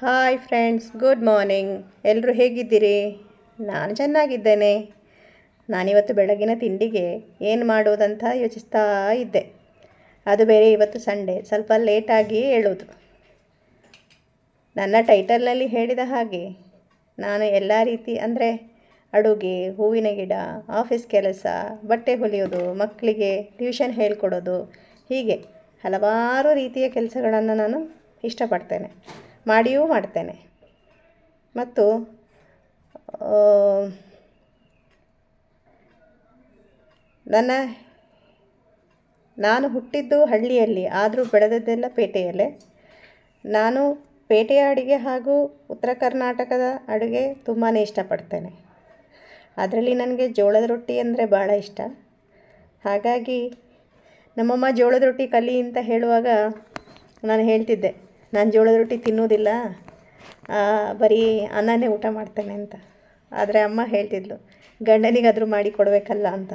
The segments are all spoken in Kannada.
ಹಾಯ್ ಫ್ರೆಂಡ್ಸ್ ಗುಡ್ ಮಾರ್ನಿಂಗ್ ಎಲ್ಲರೂ ಹೇಗಿದ್ದೀರಿ? ನಾನು ಚೆನ್ನಾಗಿದ್ದೇನೆ. ನಾನಿವತ್ತು ಬೆಳಗಿನ ತಿಂಡಿಗೆ ಏನು ಮಾಡೋದಂತ ಯೋಚಿಸ್ತಾ ಇದ್ದೆ. ಅದು ಬೇರೆ ಇವತ್ತು ಸಂಡೇ, ಸ್ವಲ್ಪ ಲೇಟಾಗಿ ಹೇಳೋದು ನನ್ನ ಟೈಟಲ್ನಲ್ಲಿ ಹೇಳಿದ ಹಾಗೆ, ನಾನು ಎಲ್ಲ ರೀತಿ ಅಂದರೆ ಅಡುಗೆ, ಹೂವಿನ ಗಿಡ ಆಫೀಸ್ ಕೆಲಸ, ಬಟ್ಟೆ ಹೊಲಿಯೋದು, ಮಕ್ಕಳಿಗೆ ಟ್ಯೂಷನ್ ಹೇಳ್ಕೊಡೋದು, ಹೀಗೆ ಹಲವಾರು ರೀತಿಯ ಕೆಲಸಗಳನ್ನು ನಾನು ಇಷ್ಟಪಡ್ತೇನೆ. ಮಾಡಿಯೂ ಮಾಡ್ತೇನೆ. ಮತ್ತು ನನ್ನ, ನಾನು ಹುಟ್ಟಿದ್ದು ಹಳ್ಳಿಯಲ್ಲಿ, ಆದರೂ ಬೆಳೆದದ್ದೆಲ್ಲ ಪೇಟೆಯಲ್ಲೇ. ನಾನು ಪೇಟೆಯ ಅಡುಗೆ ಹಾಗೂ ಉತ್ತರ ಕರ್ನಾಟಕದ ಅಡುಗೆ ತುಂಬಾ ಇಷ್ಟಪಡ್ತೇನೆ. ಅದರಲ್ಲಿ ನನಗೆ ಜೋಳದ ರೊಟ್ಟಿ ಅಂದರೆ ಭಾಳ ಇಷ್ಟ. ಹಾಗಾಗಿ ನಮ್ಮಮ್ಮ ಜೋಳದ ರೊಟ್ಟಿ ಕಲಿ ಅಂತ ಹೇಳುವಾಗ ನಾನು ಹೇಳ್ತಿದ್ದೆ ನಾನು ಜೋಳದ ರೊಟ್ಟಿ ತಿನ್ನೋದಿಲ್ಲ. ಬರೀ ಅನ್ನನೇ ಊಟ ಮಾಡ್ತೇನೆ ಅಂತ. ಆದರೆ ಅಮ್ಮ ಹೇಳ್ತಿದ್ಳು ಗಂಡನಿಗಾದರೂ ಮಾಡಿ ಕೊಡಬೇಕಲ್ಲ ಅಂತ.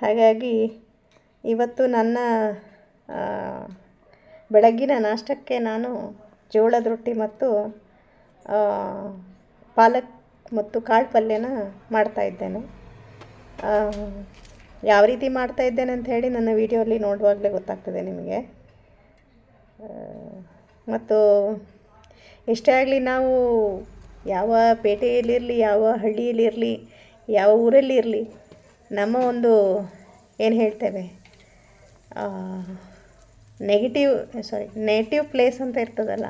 ಹಾಗಾಗಿ ಇವತ್ತು ನನ್ನ ಬೆಳಗ್ಗಿನ ನಾಷ್ಟಕ್ಕೆ ನಾನು ಜೋಳದ ರೊಟ್ಟಿ ಮತ್ತು ಪಾಲಕ್ ಮತ್ತು ಕಾಳು ಪಲ್ಯನ ಮಾಡ್ತಾಯಿದ್ದೇನೆ ಯಾವ ರೀತಿ ಮಾಡ್ತಾಯಿದ್ದೇನೆ ಅಂತ ಹೇಳಿ ನನ್ನ ವೀಡಿಯೋಲಿ ನೋಡುವಾಗಲೇ ಗೊತ್ತಾಗ್ತದೆ ನಿಮಗೆ. ಮತ್ತು ಎಷ್ಟೇ ಆಗಲಿ ನಾವು ಯಾವ ಪೇಟೆಯಲ್ಲಿರಲಿ, ಯಾವ ಹಳ್ಳಿಯಲ್ಲಿರಲಿ, ಯಾವ ಊರಲ್ಲಿ ಇರಲಿ ನಮ್ಮ ಒಂದು ಏನು ಹೇಳ್ತೇವೆ ನೆಗೆಟಿವ್ ಸಾರಿ ನೆಗೆಟಿವ್ ಪ್ಲೇಸ್ ಅಂತ ಇರ್ತದಲ್ಲ,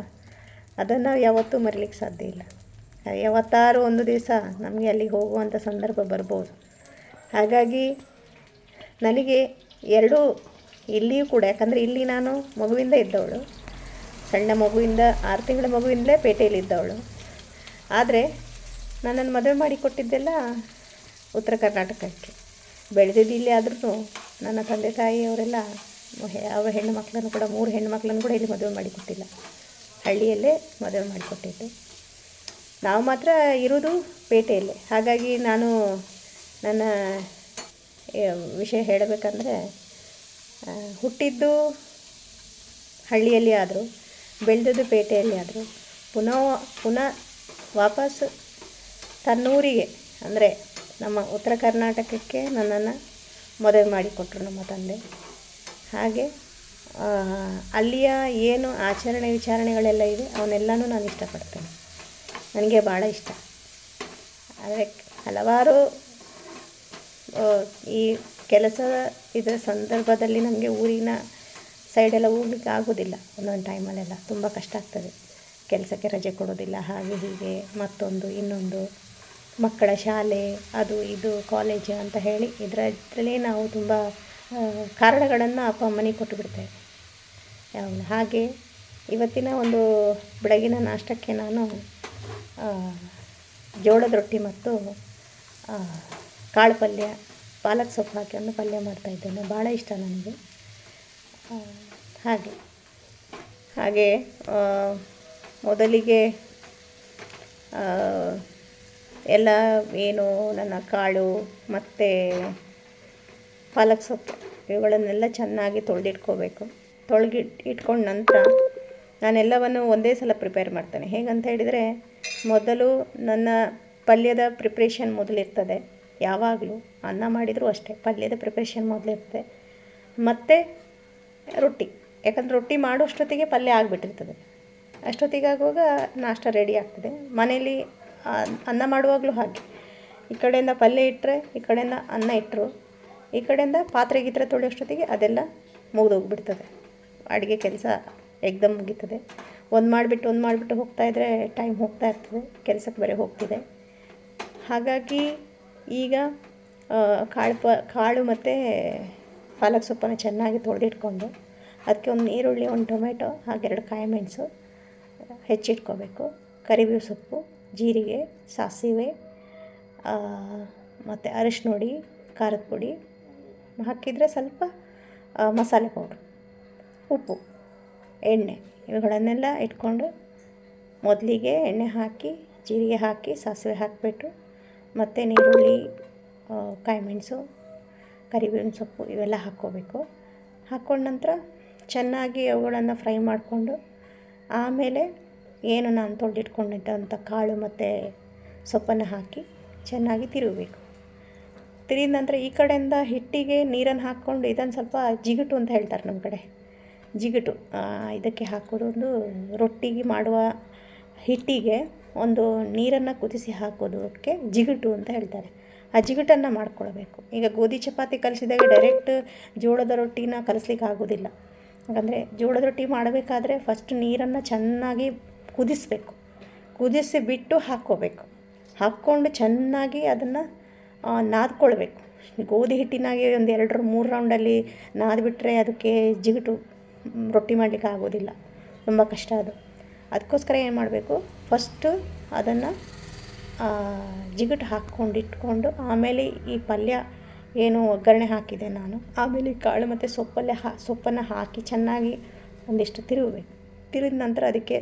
ಅದನ್ನು ಯಾವತ್ತೂ ಮರಿಲಿಕ್ಕೆ ಸಾಧ್ಯ ಇಲ್ಲ. ಯಾವತ್ತಾರು ಒಂದು ದಿವಸ ನಮಗೆ ಅಲ್ಲಿಗೆ ಹೋಗುವಂಥ ಸಂದರ್ಭ ಬರ್ಬೋದು. ಹಾಗಾಗಿ, ನನಗೆ ಎರಡೂ ಇಲ್ಲಿಯೂ ಕೂಡ, ಯಾಕಂದರೆ ಇಲ್ಲಿ ನಾನು ಮಗುವಿಂದ ಇದ್ದವಳು. ಸಣ್ಣ ಮಗುವಿಂದ, ಆರು ತಿಂಗಳ ಮಗುವಿಂದಲೇ ಪೇಟೆಯಲ್ಲಿ ಇದ್ದವಳು. ಆದರೆ ನನ್ನನ್ನು ಮದುವೆ ಮಾಡಿ ಕೊಟ್ಟಿದ್ದೆಲ್ಲ ಉತ್ತರ ಕರ್ನಾಟಕಕ್ಕೆ. ಬೆಳೆದಿದ್ದು ಇಲ್ಲಿ ಆದ್ರೂ ನನ್ನ ತಂದೆ ತಾಯಿಯವರೆಲ್ಲ ಯಾವ ಹೆಣ್ಣು ಮಕ್ಕಳನ್ನು ಕೂಡ, ಮೂರು ಹೆಣ್ಣು ಮಕ್ಕಳನ್ನು ಕೂಡ ಇಲ್ಲಿ ಮದುವೆ ಮಾಡಿಕೊಟ್ಟಿಲ್ಲ ಹಳ್ಳಿಯಲ್ಲೇ ಮದುವೆ ಮಾಡಿಕೊಟ್ಟಿದ್ದು ನಾವು ಮಾತ್ರ ಇರೋದು ಪೇಟೆಯಲ್ಲೇ. ಹಾಗಾಗಿ ನಾನು ನನ್ನ ವಿಷಯ ಹೇಳಬೇಕಂದ್ರೆ ಹುಟ್ಟಿದ್ದು ಹಳ್ಳಿಯಲ್ಲಿ ಆದರೂ, ಬೆಳೆದದ್ದು ಪೇಟೆಯಲ್ಲಿ ಆದರೂ, ಪುನಃ ಪುನಃ ವಾಪಸ್ ತನ್ನೂರಿಗೆ, ಅಂದರೆ ನಮ್ಮ ಉತ್ತರ ಕರ್ನಾಟಕಕ್ಕೆ ನನ್ನನ್ನು ಮದುವೆ ಮಾಡಿಕೊಟ್ರು ನಮ್ಮ ತಂದೆ. ಹಾಗೆ ಅಲ್ಲಿಯ ಏನು ಆಚರಣೆ ವಿಚಾರಣೆಗಳೆಲ್ಲ ಇದೆ ಅವನ್ನೆಲ್ಲನೂ ನಾನು ಇಷ್ಟಪಡ್ತೇನೆ. ನನಗೆ ಭಾಳ ಇಷ್ಟ. ಆದರೆ ಹಲವಾರು ಈ ಕೆಲಸದ ಇದರ ಸಂದರ್ಭದಲ್ಲಿ ನಮಗೆ ಊರಿನ ಸೈಡೆಲ್ಲ ಹೋಗ್ಲಿಕ್ಕೆ ಆಗೋದಿಲ್ಲ. ಒಂದೊಂದು ಟೈಮಲ್ಲೆಲ್ಲ ತುಂಬ ಕಷ್ಟ ಆಗ್ತದೆ. ಕೆಲಸಕ್ಕೆ ರಜೆ ಕೊಡೋದಿಲ್ಲ, ಹಾಗೆ ಹೀಗೆ, ಮತ್ತೊಂದು, ಇನ್ನೊಂದು, ಮಕ್ಕಳ ಶಾಲೆ, ಅದು ಇದು ಕಾಲೇಜು ಅಂತ ಹೇಳಿ ಇದರಲ್ಲೇ ನಾವು ತುಂಬ ಕಾರಣಗಳನ್ನು ಅಪ್ಪ, ಅಮ್ಮನಿಗೆ ಕೊಟ್ಟು ಬಿಡ್ತೇವೆ. ಹಾಗೆ ಇವತ್ತಿನ ಒಂದು ಬೆಳಗಿನ ನಾಷ್ಟಕ್ಕೆ ನಾನು ಜೋಳದ ರೊಟ್ಟಿ ಮತ್ತು ಕಾಳು ಪಲ್ಯ ಪಾಲಕ್ ಸೊಪ್ಪು ಹಾಕಿ ಒಂದು ಪಲ್ಯ ಮಾಡ್ತಾಯಿದ್ದೇನೆ ಭಾಳ ಇಷ್ಟ ನನಗೆ. ಹಾಗೆ. ಹಾಗೆ ಮೊದಲಿಗೆ ಎಲ್ಲ ಏನು ನನ್ನ ಕಾಳು, ಮತ್ತು ಪಾಲಕ್ ಸೊಪ್ಪು, ಇವುಗಳನ್ನೆಲ್ಲ ಚೆನ್ನಾಗಿ ತೊಳೆದಿಟ್ಕೋಬೇಕು. ತೊಳೆದಿಟ್ಟು ಇಟ್ಕೊಂಡ ನಂತರ ನಾನೆಲ್ಲವನ್ನು ಒಂದೇ ಸಲ ಪ್ರಿಪೇರ್ ಮಾಡ್ತೇನೆ. ಹೇಗಂತ ಹೇಳಿದರೆ, ಮೊದಲು ನನ್ನ ಪಲ್ಯದ ಪ್ರಿಪ್ರೇಷನ್ ಮೊದಲಿರ್ತದೆ. ಯಾವಾಗಲೂ ಅನ್ನ ಮಾಡಿದರೂ ಅಷ್ಟೇ, ಪಲ್ಯದ ಪ್ರಿಪ್ರೇಷನ್ ಮೊದಲಿರ್ತದೆ ಮತ್ತು ರೊಟ್ಟಿ, ಯಾಕಂದ್ರೆ ರೊಟ್ಟಿ ಮಾಡೋಷ್ಟೊತ್ತಿಗೆ ಪಲ್ಯ ಆಗಿಬಿಟ್ಟಿರ್ತದೆ. ಅಷ್ಟೊತ್ತಿಗೆ ಆಗುವಾಗ ನಾಷ್ಟ ರೆಡಿ ಆಗ್ತದೆ. ಮನೇಲಿ ಅನ್ನ ಮಾಡುವಾಗಲೂ ಹಾಗೆ. ಈ ಕಡೆಯಿಂದ ಪಲ್ಯ ಇಟ್ಟರೆ ಈ ಕಡೆಯಿಂದ ಅನ್ನ ಇಟ್ಟರು ಈ ಕಡೆಯಿಂದ ಪಾತ್ರೆ ಗೀತ್ರೆ ತೊಳೆಯೋಷ್ಟೊತ್ತಿಗೆ ಅದೆಲ್ಲ ಮುಗಿದೋಗ್ಬಿಡ್ತದೆ. ಅಡುಗೆ ಕೆಲಸ ಎಕ್ದಮ್ ಮುಗೀತದೆ. ಒಂದು ಮಾಡಿಬಿಟ್ಟು ಒಂದು ಮಾಡಿಬಿಟ್ಟು ಹೋಗ್ತಾಯಿದ್ರೆ ಟೈಮ್ ಹೋಗ್ತಾ ಇರ್ತದೆ. ಕೆಲಸಕ್ಕೆ ಬೇರೆ ಹೋಗ್ತಿದೆ. ಹಾಗಾಗಿ ಈಗ ಕಾಳು ಪ, ಕಾಳು ಮತ್ತು ಪಾಲಕ್ ಸೊಪ್ಪನ್ನು ಚೆನ್ನಾಗಿ ತೊಳೆದಿಟ್ಕೊಂಡು, ಅದಕ್ಕೆ ಒಂದು ಈರುಳ್ಳಿ, ಒಂದು ಟೊಮೆಟೊ ಹಾಗೆರಡು ಕಾಯಿ ಮೆಣಸು ಹೆಚ್ಚಿಟ್ಕೋಬೇಕು. ಕರಿಬೇವು ಸೊಪ್ಪು, ಜೀರಿಗೆ, ಸಾಸಿವೆ ಮತ್ತು ಅರಿಶಿನ ಹುಡಿ ಖಾರದ ಪುಡಿ, ಹಾಕಿದರೆ ಸ್ವಲ್ಪ ಮಸಾಲೆ ಪೌಡ್ರು, ಉಪ್ಪು, ಎಣ್ಣೆ, ಇವುಗಳನ್ನೆಲ್ಲ ಇಟ್ಕೊಂಡು ಮೊದಲಿಗೆ ಎಣ್ಣೆ ಹಾಕಿ, ಜೀರಿಗೆ ಹಾಕಿ, ಸಾಸಿವೆ ಹಾಕಿಬಿಟ್ಟು ಮತ್ತು ನೀರುಳ್ಳಿ ಕಾಯಿಮೆಣಸು ಕರಿಬೇವಿನ ಸೊಪ್ಪು ಇವೆಲ್ಲ ಹಾಕ್ಕೋಬೇಕು. ಹಾಕ್ಕೊಂಡ ನಂತರ ಚೆನ್ನಾಗಿ ಅವುಗಳನ್ನು ಫ್ರೈ ಮಾಡಿಕೊಂಡು ಆಮೇಲೆ ಏನು ನಾನು ತೊಳೆದಿಟ್ಕೊಂಡಿದ್ದಂಥ ಕಾಳು ಮತ್ತು ಸೊಪ್ಪನ್ನು ಹಾಕಿ ಚೆನ್ನಾಗಿ ತಿರುಗಬೇಕು. ತಿರುಗಿದ ನಂತರ ಈ ಕಡೆಯಿಂದ ಹಿಟ್ಟಿಗೆ ನೀರನ್ನು ಹಾಕ್ಕೊಂಡು ಇದನ್ನು ಸ್ವಲ್ಪ ಜಿಗುಟು ಅಂತ ಹೇಳ್ತಾರೆ ನಮ್ಮ ಕಡೆ. ಜಿಗುಟು ಇದಕ್ಕೆ ಹಾಕೋದೊಂದು ರೊಟ್ಟಿಗೆ ಮಾಡುವ ಹಿಟ್ಟಿಗೆ ಒಂದು ನೀರನ್ನು ಕುದಿಸಿ ಹಾಕೋದಕ್ಕೆ ಜಿಗುಟು ಅಂತ ಹೇಳ್ತಾರೆ. ಆ ಜಿಗುಟನ್ನು ಮಾಡ್ಕೊಳ್ಬೇಕು. ಈಗ ಗೋಧಿ ಚಪಾತಿ ಕಲಿಸಿದಾಗ ಡೈರೆಕ್ಟ್ ಜೋಳದ ರೊಟ್ಟಿನ ಕಲಿಸ್ಲಿಕ್ಕೆ ಆಗೋದಿಲ್ಲ. ಯಾಕಂದರೆ ಜೋಳದ ರೊಟ್ಟಿ ಮಾಡಬೇಕಾದ್ರೆ ಫಸ್ಟ್ ನೀರನ್ನು ಚೆನ್ನಾಗಿ ಕುದಿಸಬೇಕು. ಕುದಿಸಿ ಬಿಟ್ಟು ಹಾಕ್ಕೋಬೇಕು. ಹಾಕ್ಕೊಂಡು ಚೆನ್ನಾಗಿ ಅದನ್ನು ನಾದ್ಕೊಳ್ಬೇಕು. ಗೋಧಿ ಹಿಟ್ಟಿನಾಗೆ ಒಂದು ಎರಡು ಮೂರು ರೌಂಡಲ್ಲಿ ನಾದ್ಬಿಟ್ರೆ ಅದಕ್ಕೆ ಜಿಗುಟು ರೊಟ್ಟಿ ಮಾಡಲಿಕ್ಕೆ ಆಗೋದಿಲ್ಲ. ತುಂಬ ಕಷ್ಟ ಅದು. ಅದಕ್ಕೋಸ್ಕರ ಏನು ಮಾಡಬೇಕು? ಫಸ್ಟು ಅದನ್ನು ಜಿಗುಟು ಹಾಕ್ಕೊಂಡು ಇಟ್ಕೊಂಡು ಆಮೇಲೆ ಈ ಪಲ್ಯ ಏನು ಒಗ್ಗರಣೆ ಹಾಕಿದೆ ನಾನು, ಆಮೇಲೆ ಕಾಳು ಮತ್ತು ಸೊಪ್ಪಲ್ಲೇ ಹಾ, ಸೊಪ್ಪನ್ನು ಹಾಕಿ ಚೆನ್ನಾಗಿ ಒಂದಿಷ್ಟು ತಿರುಗಬೇಕು. ತಿರುಗಿದ ನಂತರ ಅದಕ್ಕೆ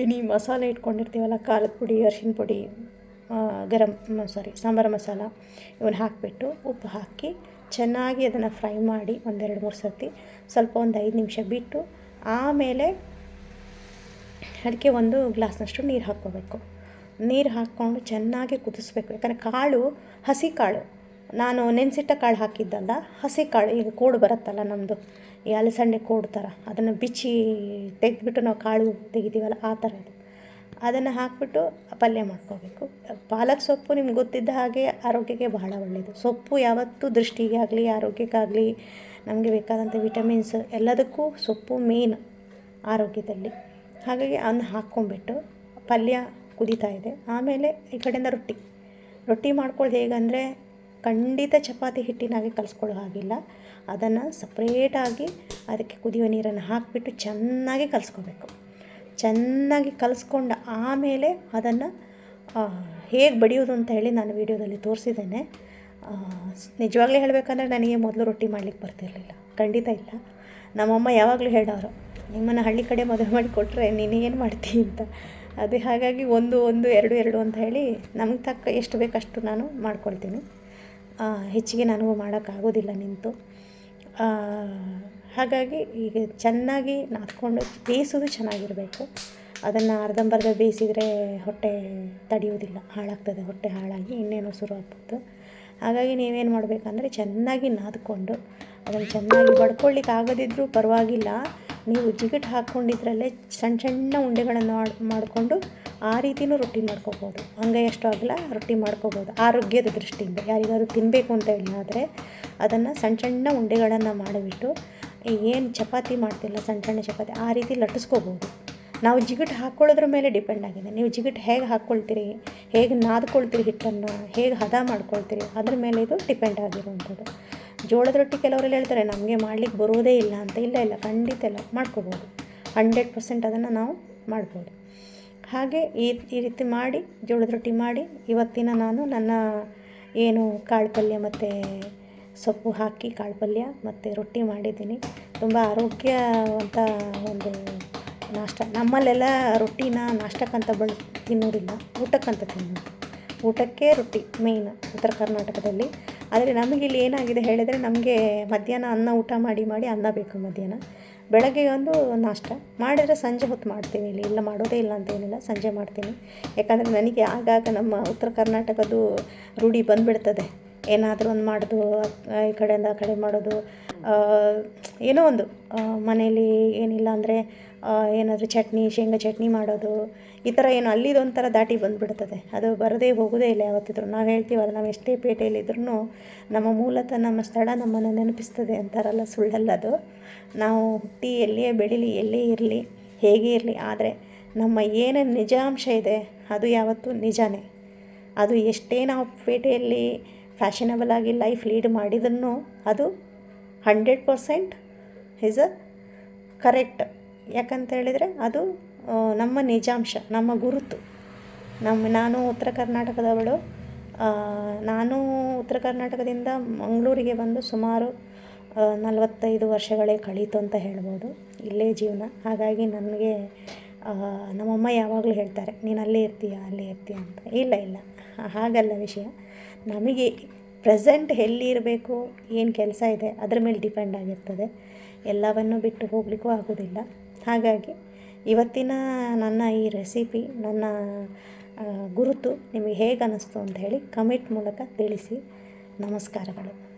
ಏನು ಮಸಾಲೆ ಇಟ್ಕೊಂಡಿರ್ತೀವಲ್ಲ, ಖಾರದ ಪುಡಿ, ಅರಿಶಿನ ಪುಡಿ ಗರಂ ಸಾರಿ ಸಾಂಬಾರು ಮಸಾಲ ಇವನ್ನ ಹಾಕಿಬಿಟ್ಟು ಉಪ್ಪು ಹಾಕಿ ಚೆನ್ನಾಗಿ ಅದನ್ನು ಫ್ರೈ ಮಾಡಿ ಒಂದೆರಡು ಮೂರು ಸರ್ತಿ ಸ್ವಲ್ಪ ಒಂದು ಐದು ನಿಮಿಷ ಬಿಟ್ಟು ಆಮೇಲೆ ಅದಕ್ಕೆ ಒಂದು ಗ್ಲಾಸ್ನಷ್ಟು ನೀರು ಹಾಕ್ಕೋಬೇಕು. ನೀರು ಹಾಕ್ಕೊಂಡು ಚೆನ್ನಾಗಿ ಕುದಿಸ್ಬೇಕು. ಯಾಕಂದರೆ ಕಾಳು, ಹಸಿ ಕಾಳು. ನಾನು ನೆನೆಸಿಟ್ಟ ಕಾಳು ಹಾಕಿದ್ದಲ್ಲ, ಹಸಿ ಕಾಳು. ಈಗ ಕೋಡು ಬರುತ್ತಲ್ಲ ನಮ್ಮದು ಈ ಅಲಸಂಡೆ ಕೋಡು ಥರ. ಅದನ್ನು ಬಿಚ್ಚಿ ತೆಗೆದ್ಬಿಟ್ಟು ನಾವು ಕಾಳು ತೆಗಿತೀವಲ್ಲ, ಆ ಥರ ಇದು. ಅದನ್ನು ಹಾಕಿಬಿಟ್ಟು ಪಲ್ಯ ಮಾಡ್ಕೋಬೇಕು. ಪಾಲಕ್ ಸೊಪ್ಪು ನಿಮ್ಗೆ ಗೊತ್ತಿದ್ದ ಹಾಗೆ ಆರೋಗ್ಯಕ್ಕೆ ಬಹಳ ಒಳ್ಳೆಯದು ಸೊಪ್ಪು ಯಾವತ್ತೂ ದೃಷ್ಟಿಗೆ ಆಗಲಿ ಆರೋಗ್ಯಕ್ಕಾಗಲಿ ನಮಗೆ ಬೇಕಾದಂಥ ವಿಟಮಿನ್ಸ್ ಎಲ್ಲದಕ್ಕೂ ಸೊಪ್ಪು ಮೇನ್ ಆರೋಗ್ಯದಲ್ಲಿ. ಹಾಗಾಗಿ ಅದನ್ನ ಹಾಕ್ಕೊಂಡ್ಬಿಟ್ಟು ಪಲ್ಯ ಕುದೀತಾ ಇದೆ. ಆಮೇಲೆ ಈ ಕಡೆಯಿಂದ ರೊಟ್ಟಿ. ರೊಟ್ಟಿ ಮಾಡ್ಕೊಳ್ಳೋದು ಹೇಗಂದರೆ ಖಂಡಿತ ಚಪಾತಿ ಹಿಟ್ಟಿನಾಗೆ ಕಲಿಸ್ಕೊಳ್ಳೋ ಹಾಗಿಲ್ಲ. ಅದನ್ನು ಸಪ್ರೇಟಾಗಿ ಅದಕ್ಕೆ ಕುದಿಯೋ ನೀರನ್ನು ಹಾಕಿಬಿಟ್ಟು ಚೆನ್ನಾಗಿ ಕಲಿಸ್ಕೋಬೇಕು. ಚೆನ್ನಾಗಿ ಕಲಿಸ್ಕೊಂಡು ಆಮೇಲೆ ಅದನ್ನು ಹೇಗೆ ಬಡಿಯೋದು ಅಂತ ಹೇಳಿ ನಾನು ವೀಡಿಯೋದಲ್ಲಿ ತೋರಿಸಿದ್ದೇನೆ. ನಿಜವಾಗ್ಲೂ ಹೇಳಬೇಕಂದ್ರೆ ನನಗೆ ಮೊದಲು ರೊಟ್ಟಿ ಮಾಡ್ಲಿಕ್ಕೆ ಬರ್ತಿರಲಿಲ್ಲ. ಖಂಡಿತ ಇಲ್ಲ. ನಮ್ಮಮ್ಮ ಯಾವಾಗಲೂ ಹೇಳೋರು ನಿಮ್ಮನ್ನು ಹಳ್ಳಿ ಕಡೆ ಮದುವೆ ಮಾಡಿ ಕೊಟ್ಟರೆ ಏನು ಮಾಡ್ತೀ ಅಂತ. ಅದೇ ಹಾಗಾಗಿ ಒಂದು ಒಂದು, ಎರಡು ಎರಡು ಅಂತ ಹೇಳಿ ನಮ್ಗೆ ತಕ್ಕ ಎಷ್ಟು ಬೇಕು ಅಷ್ಟು ನಾನು ಮಾಡ್ಕೊಳ್ತೀನಿ. ಹೆಚ್ಚಿಗೆ ನನಗೂ ಮಾಡೋಕ್ಕಾಗೋದಿಲ್ಲ ನಿಂತು. ಹಾಗಾಗಿ ಈಗ ಚೆನ್ನಾಗಿ ನಾದ್ಕೊಂಡು ಬೇಯಿಸೋದು ಚೆನ್ನಾಗಿರಬೇಕು. ಅದನ್ನು ಅರ್ಧಂಬರ್ಧ ಬೇಯಿಸಿದರೆ ಹೊಟ್ಟೆ ತಡೆಯೋದಿಲ್ಲ, ಹಾಳಾಗ್ತದೆ, ಹೊಟ್ಟೆ ಹಾಳಾಗಿ ಇನ್ನೇನು ಶುರು ಆಗ್ಬೋದು ಹಾಗಾಗಿ ನೀವೇನು ಮಾಡಬೇಕಂದ್ರೆ ಚೆನ್ನಾಗಿ ನಾದ್ಕೊಂಡು, ಅದನ್ನು ಚೆನ್ನಾಗಿ ಬಡ್ಕೊಳ್ಳಿಕ್ಕೆ ಆಗದಿದ್ದರೂ ಪರವಾಗಿಲ್ಲ. ನೀವು ಜಿಗಟ್ ಹಾಕ್ಕೊಂಡಿದ್ರಲ್ಲೇ ಸಣ್ಣ ಸಣ್ಣ ಉಂಡೆಗಳನ್ನು ಮಾಡಿಕೊಂಡು ಆ ರೀತಿಯೂ ರೊಟ್ಟಿ ಮಾಡ್ಕೋಬೋದು. ಅಷ್ಟು ಆಗಲ್ಲ ರೊಟ್ಟಿ ಮಾಡ್ಕೋಬೋದು. ಆರೋಗ್ಯದ ದೃಷ್ಟಿಯಿಂದ. ಯಾರಿಗಾದ್ರು ತಿನ್ನಬೇಕು ಅಂತ ಹೇಳಿ ಆದರೆ ಅದನ್ನು ಸಣ್ಣ ಸಣ್ಣ ಉಂಡೆಗಳನ್ನು ಮಾಡಿಬಿಟ್ಟು ಏನು ಚಪಾತಿ ಮಾಡ್ತಿಲ್ಲ ಸಣ್ಣ ಸಣ್ಣ ಚಪಾತಿ ಆ ರೀತಿ ಲಟ್ಟಿಸ್ಕೋಬೋದು. ನಾವು ಜಿಗಟ್ ಹಾಕ್ಕೊಳ್ಳೋದ್ರ ಮೇಲೆ ಡಿಪೆಂಡ್ ಆಗಿದೆ. ನೀವು ಜಿಗಟ್ ಹೇಗೆ ಹಾಕ್ಕೊಳ್ತೀರಿ ಹೇಗೆ ನಾದ್ಕೊಳ್ತೀರಿ ಹಿಟ್ಟನ್ನು, ಹೇಗೆ ಹದ ಮಾಡ್ಕೊಳ್ತೀರಿ ಅದ್ರ ಮೇಲೆ ಇದು ಡಿಪೆಂಡ್ ಆಗಿರುವಂಥದ್ದು. ಜೋಳದ ರೊಟ್ಟಿ ಕೆಲವರೆಲ್ಲ ಹೇಳ್ತಾರೆ, ನಮಗೆ ಮಾಡ್ಲಿಕ್ಕೆ ಬರೋದೇ ಇಲ್ಲ ಅಂತ. ಇಲ್ಲ ಇಲ್ಲ, ಖಂಡಿತ ಇಲ್ಲ. ಮಾಡ್ಕೋಬೋದು. ಹಂಡ್ರೆಡ್ ಪರ್ಸೆಂಟ್ ಅದನ್ನು ನಾವು ಮಾಡ್ಬೋದು. ಹಾಗೆ ಈ ಈ ರೀತಿ ಮಾಡಿ, ಜೋಳದ ರೊಟ್ಟಿ ಮಾಡಿ, ಇವತ್ತಿನ ನಾನು ನನ್ನ ಏನು ಕಾಳು ಪಲ್ಯ ಮತ್ತು ಸೊಪ್ಪು ಹಾಕಿ ಕಾಳು ಪಲ್ಯ ಮತ್ತು ರೊಟ್ಟಿ ಮಾಡಿದ್ದೀನಿ. ತುಂಬ ಆರೋಗ್ಯವಂತ ಒಂದು ನಾಷ್ಟ. ನಮ್ಮಲ್ಲೆಲ್ಲ ರೊಟ್ಟಿನ ನಾಷ್ಟಕ್ಕಂತ ಬಳ ತಿನ್ನೋದಿಲ್ಲ. ಊಟಕ್ಕಂತ ತಿನ್ನೋದು. ಊಟಕ್ಕೆ ರೊಟ್ಟಿ ಮೇಯ್ನ್ ಉತ್ತರ ಕರ್ನಾಟಕದಲ್ಲಿ. ಆದರೆ ನಮಗಿಲ್ಲಿ ಏನಾಗಿದೆ ಹೇಳಿದರೆ ನಮಗೆ ಮಧ್ಯಾಹ್ನ ಅನ್ನ ಊಟ ಮಾಡಿ ಮಾಡಿ ಅನ್ನ ಬೇಕು ಮಧ್ಯಾಹ್ನ. ಬೆಳಗ್ಗೆ ಒಂದು ನಾಷ್ಟ. ಮಾಡಿದರೆ ಸಂಜೆ ಹೊತ್ತು ಮಾಡ್ತೀನಿ ಇಲ್ಲಿ. ಇಲ್ಲ ಮಾಡೋದೇ ಇಲ್ಲ ಅಂತ ಏನಿಲ್ಲ. ಸಂಜೆ ಮಾಡ್ತೀನಿ. ಯಾಕಂದರೆ ನನಗೆ ಆಗಾಗ ನಮ್ಮ ಉತ್ತರ ಕರ್ನಾಟಕದ್ದು ರೂಢಿ ಬಂದುಬಿಡ್ತದೆ. ಏನಾದರೂ ಒಂದು ಮಾಡೋದು, ಈ ಕಡೆಯಿಂದ ಆ ಕಡೆ ಮಾಡೋದು ಏನೋ ಒಂದು ಮನೇಲಿ ಏನಿಲ್ಲ ಅಂದರೆ ಏನಾದರೂ ಚಟ್ನಿ, ಶೇಂಗಾ ಚಟ್ನಿ ಮಾಡೋದು, ಈ ಥರ ಏನು ಅಲ್ಲಿದೊಂಥರ ದಾಟಿ ಬಂದುಬಿಡ್ತದೆ. ಅದು ಬರದೇ ಹೋಗೋದೇ ಇಲ್ಲ ಯಾವತ್ತಿದ್ರೂ. ನಾವು ಹೇಳ್ತೀವಲ್ಲ ನಾವು ಎಷ್ಟೇ ಪೇಟೆಯಲ್ಲಿದ್ರೂ ನಮ್ಮ ಮೂಲತಃ ನಮ್ಮ ಸ್ಥಳ ನಮ್ಮನ್ನು ನೆನಪಿಸ್ತದೆ ಅಂತಾರಲ್ಲ ಸುಳ್ಳಲ್ಲ ಅದು. ನಾವು ಹುಟ್ಟಿ ಎಲ್ಲಿಯೇ ಬೆಳೀಲಿ, ಎಲ್ಲೇ ಇರಲಿ, ಹೇಗೆ ಇರಲಿ, ಆದರೆ ನಮ್ಮ ಏನು ನಿಜಾಂಶ ಇದೆ, ಅದು ಯಾವತ್ತೂ ನಿಜಾನೇ. ಅದು ಎಷ್ಟೇ ನಾವು ಪೇಟೆಯಲ್ಲಿ ಫ್ಯಾಷನಬಲ್ ಆಗಿ ಲೈಫ್ ಲೀಡ್ ಮಾಡಿದ್ರೂ ಅದು hundred percent is a correct ಯಾಕಂತ ಹೇಳಿದರೆ ಅದು ನಮ್ಮ ನಿಜಾಂಶ, ನಮ್ಮ ಗುರುತು. ನಮ್ಮ ನಾನು ಉತ್ತರ ಕರ್ನಾಟಕದವಳು. ನಾನು ಉತ್ತರ ಕರ್ನಾಟಕದಿಂದ ಮಂಗಳೂರಿಗೆ ಬಂದು ಸುಮಾರು ನಲವತ್ತೈದು ವರ್ಷಗಳೇ ಕಳೀತು ಅಂತ ಹೇಳ್ಬೋದು. ಇಲ್ಲೇ ಜೀವನ. ಹಾಗಾಗಿ ನನಗೆ ನಮ್ಮಮ್ಮ ಯಾವಾಗಲೂ ಹೇಳ್ತಾರೆ, ನೀನು ಅಲ್ಲೇ ಇರ್ತೀಯ ಅಲ್ಲೇ ಇರ್ತೀಯ ಅಂತ. ಇಲ್ಲ ಇಲ್ಲ. ಹಾಗಲ್ಲ ವಿಷಯ. ನಮಗೆ ಪ್ರೆಸೆಂಟ್ ಎಲ್ಲಿರಬೇಕು ಏನು ಕೆಲಸ ಇದೆ, ಅದ್ರ ಮೇಲೆ ಡಿಪೆಂಡ್ ಆಗಿರ್ತದೆ. ಎಲ್ಲವನ್ನು ಬಿಟ್ಟು ಹೋಗಲಿಕ್ಕೂ ಆಗೋದಿಲ್ಲ. ಹಾಗಾಗಿ ಇವತ್ತಿನ ನನ್ನ ಈ ರೆಸಿಪಿ ನನ್ನ ಗುರುತು ನಿಮಗೆ ಹೇಗೆ ಅನ್ನಿಸ್ತು ಅಂತ ಹೇಳಿ ಕಮೆಂಟ್ ಮೂಲಕ ತಿಳಿಸಿ. ನಮಸ್ಕಾರಗಳು.